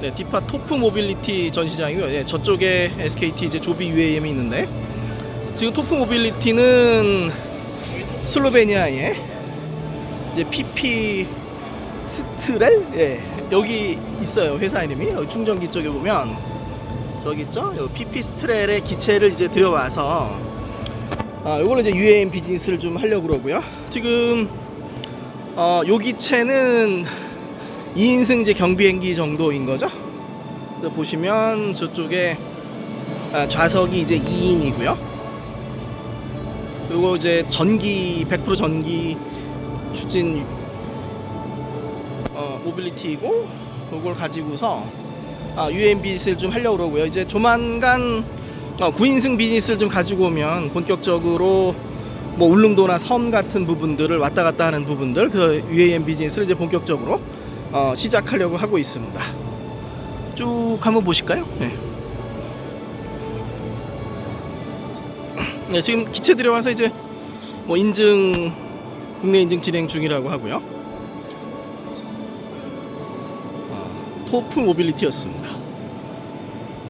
네, 디파 토프 모빌리티 전시장이고요. 예, 저쪽에 SKT 이제 조비 UAM이 있는데 지금 토프 모빌리티는 슬로베니아의 이제 PP 스트렐 예, 여기 있어요 회사 이름이 여기 충전기 쪽에 보면 저기 있죠? 여기 PP 스트렐의 기체를 이제 들여와서 아, 요거는 이제 UAM 비즈니스를 좀 하려고 그러고요. 지금 어, 요 기체는 2인승 이제 경비행기 정도인 거죠. 그래서 보시면 저쪽에 아, 좌석이 이제 2인이고요. 그리고 이제 전기 100% 전기 추진 어, 모빌리티이고 그걸 가지고서 아, UAM 비즈니스를 좀 하려고 그러고요. 이제 조만간 어, 9인승 비즈니스를 좀 가지고 오면 본격적으로 뭐 울릉도나 섬 같은 부분들을 왔다 갔다 하는 부분들 그 UAM 비즈니스를 이제 본격적으로 어, 시작하려고 하고 있습니다. 쭉 한번 보실까요? 네. 네, 지금 기체 들여와서 이제 뭐 인증 국내 인증 진행 중이라고 하고요. 어, 토프 모빌리티였습니다.